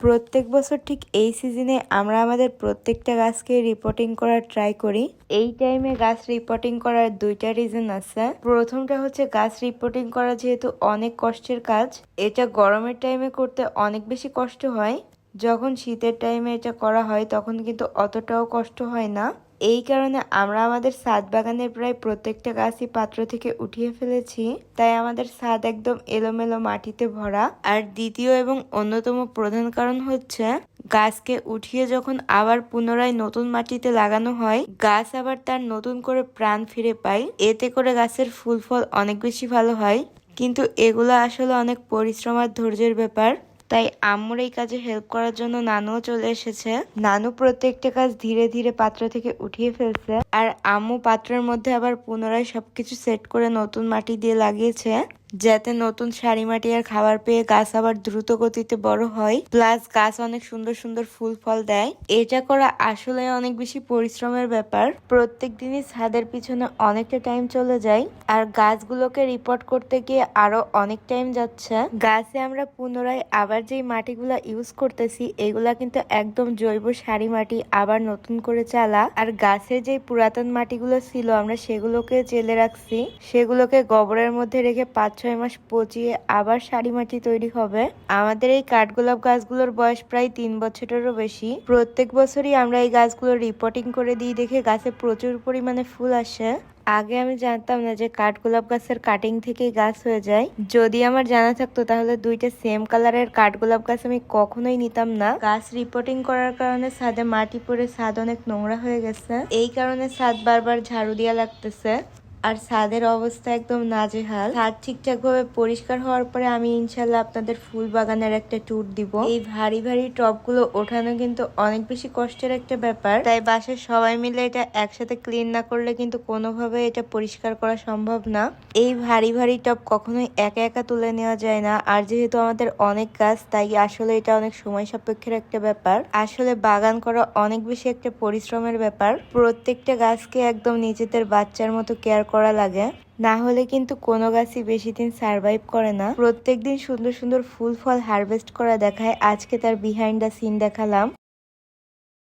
প্রত্যেক বছর ঠিক এই সিজনে আমরা আমাদের প্রত্যেকটা গাছকে রিপোর্টিং করার ট্রাই করি। এই টাইমে গাছ রিপোর্টিং করার দুইটা রিজন আছে। প্রথমটা হচ্ছে গাছ রিপোর্টিং করা যেহেতু অনেক কষ্টের কাজ, এটা গরমের টাইমে করতে অনেক বেশি কষ্ট হয়। যখন শীতের টাইমে এটা করা হয়, তখন কিন্তু অতটাও কষ্ট হয় না। এই কারণে আমরা আমাদের সাদ বাগানের প্রায় প্রত্যেকটা গাছই পাত্র থেকে উঠিয়ে ফেলেছি। তাই আমাদের ছাদ একদম এলোমেলো মাটিতে ভরা। আর দ্বিতীয় এবং অন্যতম প্রধান কারণ হচ্ছে, গাছকে উঠিয়ে যখন আবার পুনরায় নতুন মাটিতে লাগানো হয়, গাছ আবার তার নতুন করে প্রাণ ফিরে পায়। এতে করে গাছের ফুল ফল অনেক বেশি ভালো হয়। কিন্তু এগুলো আসলে অনেক পরিশ্রম আর ধৈর্যের ব্যাপার। তাই আম্মুর এই কাজে হেল্প করার জন্য নানুও চলে এসেছে। নানু প্রত্যেকটা কাজ ধীরে ধীরে পাত্র থেকে উঠিয়ে ফেলছে আর আম্মু পাত্রের মধ্যে আবার পুনরায় সবকিছু সেট করে নতুন মাটি দিয়ে লাগিয়েছে। যাতে নতুন সারি মাটি আর খাবার পেয়ে গাছ আবার দ্রুত গতিতে বড় হয়। প্লাস গাছ অনেক সুন্দর সুন্দর ফুল ফল দেয়। এটা করা আসলে অনেক বেশি পরিশ্রমের ব্যাপার। প্রত্যেক দিনই ছাদের পিছনে অনেকটা টাইম চলে যায়। আর গাছগুলোকে রিপোর্ট করতে গিয়ে আরও অনেক টাইম যাচ্ছে। গাছে আমরা পুনরায় আবার যেই মাটিগুলা ইউজ করতেছি, এগুলা কিন্তু একদম জৈব সারি মাটি আবার নতুন করে চালা। আর গাছের যে পুরাতন মাটিগুলো ছিল, আমরা সেগুলোকে জেলে রাখছি। সেগুলোকে গোবরের মধ্যে রেখে পাঁচ ছয় মাস পচিয়ে আবার সারি মাটি তৈরি হবে। আমাদের এই কাঠগোলাপ গাছগুলোর বয়স প্রায় তিন বছরেরও বেশি। প্রত্যেক বছরই আমরা এই গাছগুলো রিপোর্টিং করে দিই, দেখে গাছে প্রচুর পরিমাণে ফুল আসে। আগে আমি জানতাম না যে কাঠগোলাপ গাছের কাটিং থেকেই গাছ হয়ে যায়। যদি আমার জানা থাকতো তাহলে দুইটা সেম কালারের কাঠগোলাপ গাছ আমি কখনোই নিতাম না। গাছ রিপোর্টিং করার কারণে ছাদে মাটি পড়ে ছাদ অনেক নোংরা হয়ে গেছে। এই কারণে ছাদ বারবার ঝাড়ু দিয়া লাগতেছে। আর ছাদের অবস্থা একদম নাজেহাল। ছাদ ঠিকঠাক ভাবে পরিষ্কার হওয়ার পরে আমি ইনশাল্লাহ আপনাদের ফুল বাগানের একটা ট্যুর দিব। এই ভারী ভারী টবগুলো ওঠানো কিন্তু অনেক বেশি কষ্টের একটা ব্যাপার। তাই বাসার সবাই মিলে এটা একসাথে ক্লিন না করলে কিন্তু কোনোভাবে এটা পরিষ্কার করা সম্ভব না। এই ভারী ভারী টব কখনোই একা একা তুলে নেওয়া যায় না। আর যেহেতু আমাদের অনেক গাছ, তাই আসলে এটা অনেক সময় সাপেক্ষের একটা ব্যাপার। আসলে বাগান করা অনেক বেশি একটা পরিশ্রমের ব্যাপার। প্রত্যেকটা গাছকে একদম নিজেদের বাচ্চার মতো কেয়ার লাগে। না হলে কিন্তু কোনো গাছই বেশি দিন সার্ভাইভ করে না। প্রত্যেকদিন সুন্দর সুন্দর ফুল ফল হারভেস্ট করা দেখায়। আজকে তার বিহাইন্ড দ্য সিন দেখালাম।